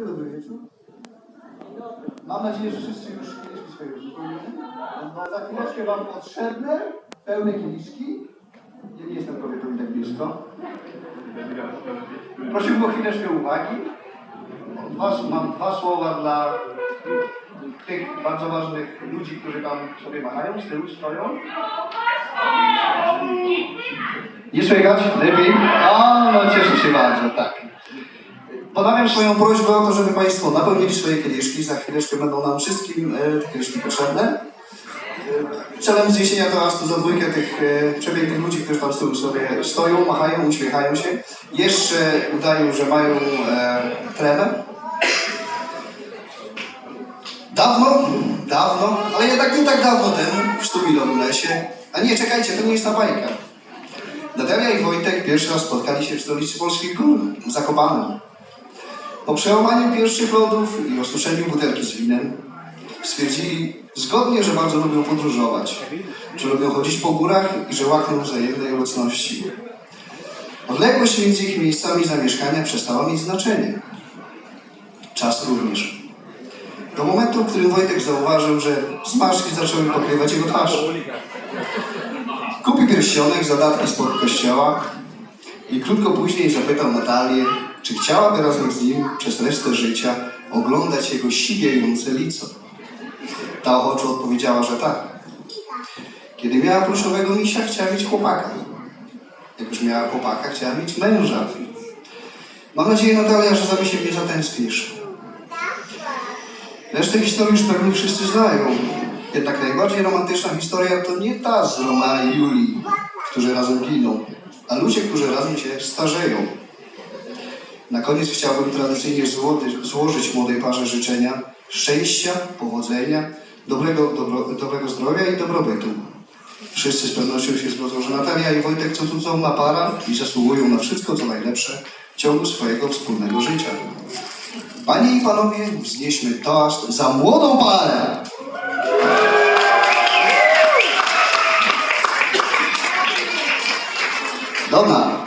dobry, dobry wieczór. Mam nadzieję, że wszyscy już kieliszki swoje uzupełnili. No, za chwileczkę Wam potrzebne pełne kieliszki. Ja nie jestem kobietą i tak blisko. Prosiłbym o chwileczkę uwagi. Dwa, mam dwa słowa dla tych bardzo ważnych ludzi, którzy tam sobie machają, z tyłu stoją. Nie słychać? Lepiej? A, no cieszę się bardzo, tak. Ponawiam swoją prośbę o to, żeby Państwo napełnili swoje kieliszki. Za chwileczkę będą nam wszystkim e, te kieliszki potrzebne. E, Celem zniesienia toastu za dwójkę tych e, przepięknych ludzi, którzy tam z tyłu sobie stoją, machają, uśmiechają się. Jeszcze udają, że mają tremę. Dawno, dawno, ale jednak nie tak dawno temu w Sztumilowym lesie. A nie, czekajcie, to nie jest ta bajka. Natalia i Wojtek pierwszy raz spotkali się w stolicy polskich gór, w Zakopanem. Po przełamaniu pierwszych lodów i osuszeniu butelki z winem stwierdzili zgodnie, że bardzo lubią podróżować, że lubią chodzić po górach i że łakną wzajemnej obecności. Odległość między ich miejscami zamieszkania przestała mieć znaczenie. Czas również. Do momentu, w którym Wojtek zauważył, że zmarszczki zaczęły pokrywać jego twarz. Kupił pierścionek, zadatki spod kościoła i krótko później zapytał Natalię, czy chciałaby razem z nim przez resztę życia oglądać jego siwiejące lico. Ta ochoczo odpowiedziała, że tak. Kiedy miała pluszowego misia, chciała mieć chłopaka. Jak już miała chłopaka, chciała mieć męża. Mam nadzieję, Natalia, że za misiem nie zatęsknisz. Resztę historii już pewnie wszyscy znają. Jednak najbardziej romantyczna historia to nie ta z Roma i Julii, którzy razem giną, a ludzie, którzy razem się starzeją. Na koniec chciałbym tradycyjnie złożyć, młodej parze życzenia szczęścia, powodzenia, dobrego, dobro, dobrego zdrowia i dobrobytu. Wszyscy z pewnością się zgodzą, że Natalia i Wojtek to cudowna para i zasługują na wszystko, co najlepsze w ciągu swojego wspólnego życia. Panie i panowie, wznieśmy toast za młodą parę! Dobra,